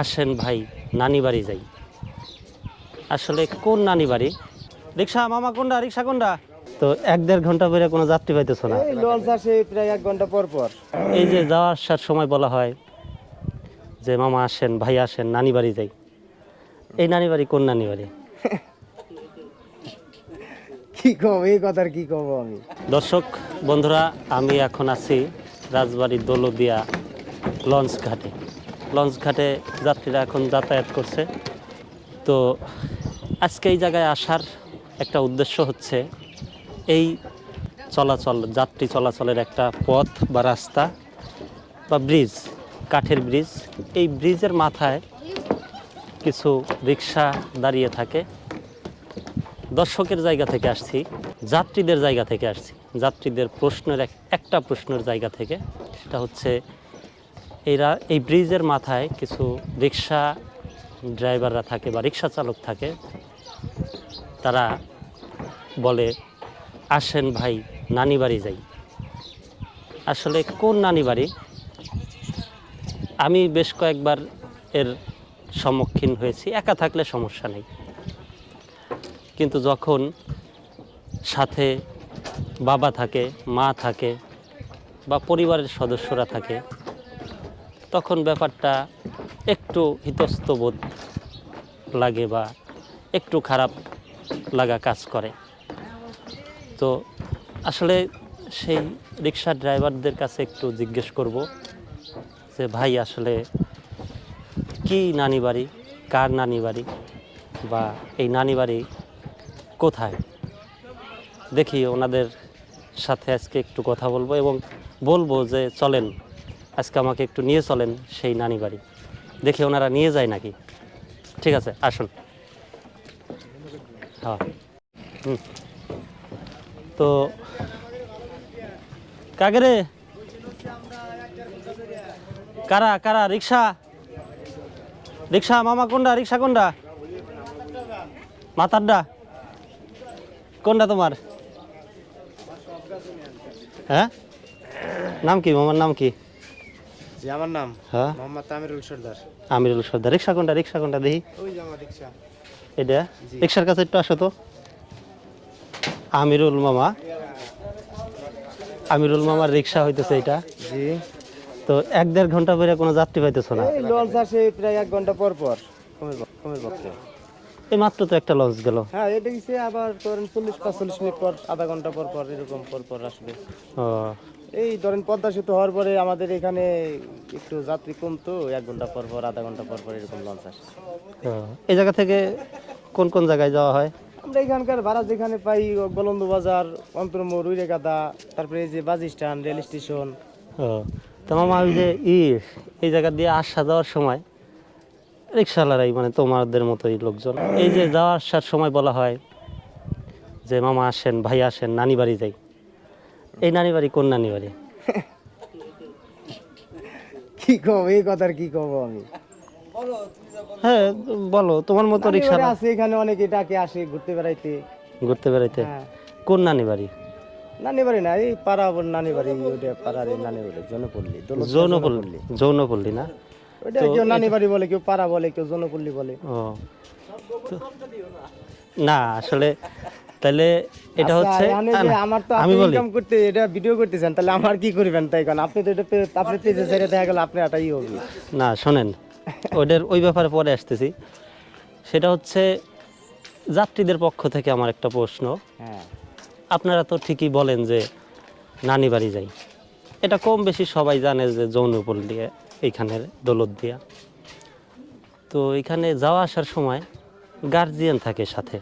আসেন ভাই নানি বাড়ি যাই। আসলে কোন নানি বাড়ি? রিক্সা মামা কোনটা রিক্সা কোনটা তো এক দেড় ঘণ্টা পরে কোনো যাত্রী পাইতেছো না। এই লঞ্চ আসে প্রায় এক ঘণ্টা পর পর। এই যে যাওয়া আসার সময় বলা হয় যে মামা আসেন ভাই আসেন নানি বাড়ি যাই। এই নানি বাড়ি কোন নানি বাড়ি? কি কব এই কথার কি কব আমি? দর্শক বন্ধুরা আমি এখন আছি রাজবাড়ির দৌলদিয়া লঞ্চ ঘাটে। লঞ্চ ঘাটে যাত্রীরা এখন যাতায়াত করছে। তো আজকে এই জায়গায় আসার একটা উদ্দেশ্য হচ্ছে এই চলাচল, যাত্রী চলাচলের একটা পথ বা রাস্তা বা ব্রিজ, কাঠের ব্রিজ। এই ব্রিজের মাথায় কিছু রিক্সা দাঁড়িয়ে থাকে। দর্শকের জায়গা থেকে আসছি, যাত্রীদের জায়গা থেকে আসছি। যাত্রীদের প্রশ্নের এক- একটা প্রশ্নের জায়গা থেকে, সেটা হচ্ছে এরা, এই ব্রিজের মাথায় কিছু রিক্সা ড্রাইভাররা থাকে বা রিক্সা চালক থাকে। তারা বলে, আসেন ভাই, নানি বাড়ি যাই। আসলে কোন নানি বাড়ি? আমি বেশ কয়েকবার এর সম্মুখীন হয়েছি, একা থাকলে সমস্যা নেই। কিন্তু যখন সাথে বাবা থাকে, মা থাকে বা পরিবারের সদস্যরা থাকে তখন ব্যাপারটা একটু ইতস্ত বোধ লাগে বা একটু খারাপ লাগা কাজ করে। তো আসলে সেই রিক্সা ড্রাইভারদের কাছে একটু জিজ্ঞেস করব যে, ভাই, আসলে কি নানি বাড়ি কার নানি বাড়ি বা এই নানি বাড়ি কোথায়? দেখি ওনাদের সাথে আজকে একটু কথা বলব এবং বলব যে, চলেন আজকে আমাকে একটু নিয়ে চলেন সেই নানি বাড়ি। দেখি ওনারা নিয়ে যায় নাকি? ঠিক আছে, আসুন। হ্যাঁ। তো কাকে রে? কারা কারা? রিক্সা? রিক্সা, মামা কোনটা রিক্সা কোনটা মাথারডা কোনটা তোমার? হ্যাঁ? নাম কি? মামার নাম কি? আমার নাম হ্যাঁ? মোহাম্মদ তামিরুল সর্দার। আমিরুল সর্দার। রিক্সা কোনটা? রিক্সা কোনটা দেখি? ওই যে আমার রিক্সা। এটা? রিক্সার কাছে একটু আসো তো। আমিরুল মামা। আমিরুল মামার রিক্সা হইতেছে এটা। জি। তো এক দেড় ঘণ্টা পরে কোনো যাত্রী পাইতেছো না? এই লঞ্চ আসে প্রায় এক ঘণ্টা পর পর। কমের কমের পক্ষে এই মাত্র তো একটা লঞ্চ গেল। হ্যাঁ এটা গেছে আবার ধরেন চল্লিশ পাঁচচল্লিশ মিনিট পর আধা ঘণ্টা পর পর এরকম পর পর আসবে। ও এই ধরেন পদ্মা সেতু হওয়ার পরে আমাদের এখানে একটু যাত্রী কমতো এক ঘণ্টা পর পর আধা ঘণ্টা পর পর এরকম লঞ্চ আসে। এই জায়গা থেকে কোন কোন জায়গায় যাওয়া হয়? আমরা এখানকার ভাড়া যেখানে পাই গোলন্দ বাজার অন্তর্মোড় উইরেকাদা তারপরে এই যে বাস স্ট্যান্ড রেল স্টেশন। ও তো মামা যে ই এই জায়গা দিয়ে আসা যাওয়ার সময় রিক্সাওয়ালারাই মানে তোমাদের মতোই লোকজন। এই যে যাওয়া আসার সময় বলা হয় যে মামা আসেন ভাই আসেন নানি বাড়ি যাই। এই নানি বাড়ি কোন নানি বাড়ি কি কব এই কথার কি কব আমি? হ্যাঁ বলো তোমার মতো রিক্সা আছে এখানে অনেকে ডাকে আসে ঘুরতে বেড়াইতে। ঘুরতে বেড়াইতে? হ্যাঁ। কোন নানি বাড়ি নানি বাড়ি না এই পাড়া নানি বাড়ি ওইটা পাড়ার নানি বাড়ি জনপল্লী যৌনপল্লী যৌনপল্লী না? ওইটা কেউ নানি বাড়ি বলে কেউ পাড়া বলে কেউ জনপল্লী বলে। ও। না আসলে তাহলে এটা আচ্ছা, হচ্ছে না, আমার তো আমি ইনকাম করতে এটা ভিডিও করতেছেন তাহলে আমার কি করবেন তাই কারণ আপনি তো এটা আপনি পেজে ছেড়ে দেখা গেল আপনি এটাই হবে না শোনেন ওদের ওই ব্যাপারে পরে আসতেছি। সেটা হচ্ছে যাত্রীদের পক্ষ থেকে আমার একটা প্রশ্ন। হ্যাঁ। আপনারা তো ঠিকই বলেন যে নানি বাড়ি যাই। এটা কম বেশি সবাই জানে যে যৌনপল্লী এইখানের দৌলত দিয়া। তো এখানে যাওয়া আসার সময় গার্জিয়ান থাকে সাথে।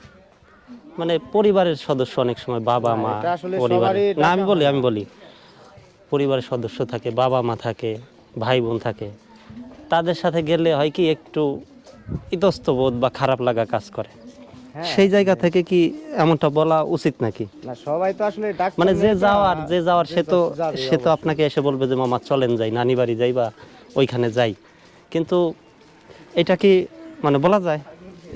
মানে পরিবারের সদস্য অনেক সময় বাবা মা পরিবার না আমি বলি আমি বলি। পরিবারের সদস্য থাকে বাবা মা থাকে ভাই বোন থাকে। তাদের সাথে গেলে হয় কি একটু ইতস্তবোধ বা খারাপ লাগা কাজ করে। হ্যাঁ সেই জায়গা থেকে কি এমনটা বলা উচিত নাকি? না সবাই তো আসলে মানে যে যাওয়ার যে যাওয়ার সে তো সে তো আপনাকে এসে বলবে যে মামা চলেন যাই নানি বাড়ি যাই বা ওইখানে যাই। কিন্তু এটা কি মানে বলা যায়?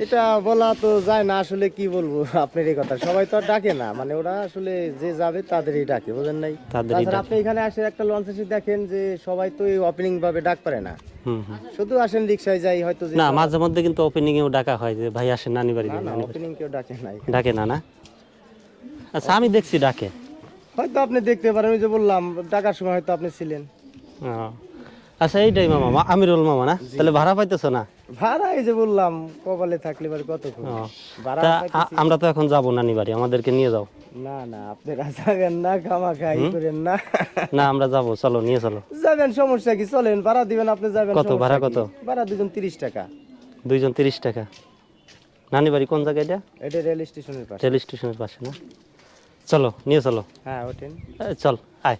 এটা বলা তো যায় না আসলে কি বলব আপনার এই কথা। সবাই তো আর ডাকে না মানে ওরা আসলে যে যাবে তাদেরই ডাকে বুঝেন নাই? তাছাড়া আপনি এখানে আসে একটা লঞ্চ এসে দেখেন যে সবাই তো এই ওপেনিং ভাবে ডাক পারে না। শুধু আসেন রিক্সায় যাই হয়তো না মাঝে মধ্যে কিন্তু ওপেনিং এও ডাকা হয় যে ভাই আসেন নানি বাড়ি না না ওপেনিং কেউ ডাকে নাই। ডাকে না না? আচ্ছা আমি দেখছি ডাকে। হয়তো আপনি দেখতে পারেন ওই যে বললাম ডাকার সময় হয়তো আপনি ছিলেন। আচ্ছা এইটাই মামা আমিরুল মামা না? তাহলে ভাড়া পাইতেছো না? ভাড়া এই যে বললাম কপালে থাকলে এবার কতক্ষণ ও। ভাড়া আমরা তো এখন যাব নানি বাড়ি আমাদেরকে নিয়ে যাও। না না আপনারা যাবেন না খামা খাই করেন না। না আমরা যাব চলো নিয়ে চলো। যাবেন সমস্যা কি? চলেন ভাড়া দিবেন আপনি যাবেন কত? ভাড়া কত? ভাড়া দুজন তিরিশ টাকা। দুইজন তিরিশ টাকা। নানি বাড়ি কোন জায়গায় এটা? এটা রেল স্টেশনের পাশে। রেল স্টেশনের পাশে না? চলো নিয়ে চলো। হ্যাঁ ওঠেন। চল আয়।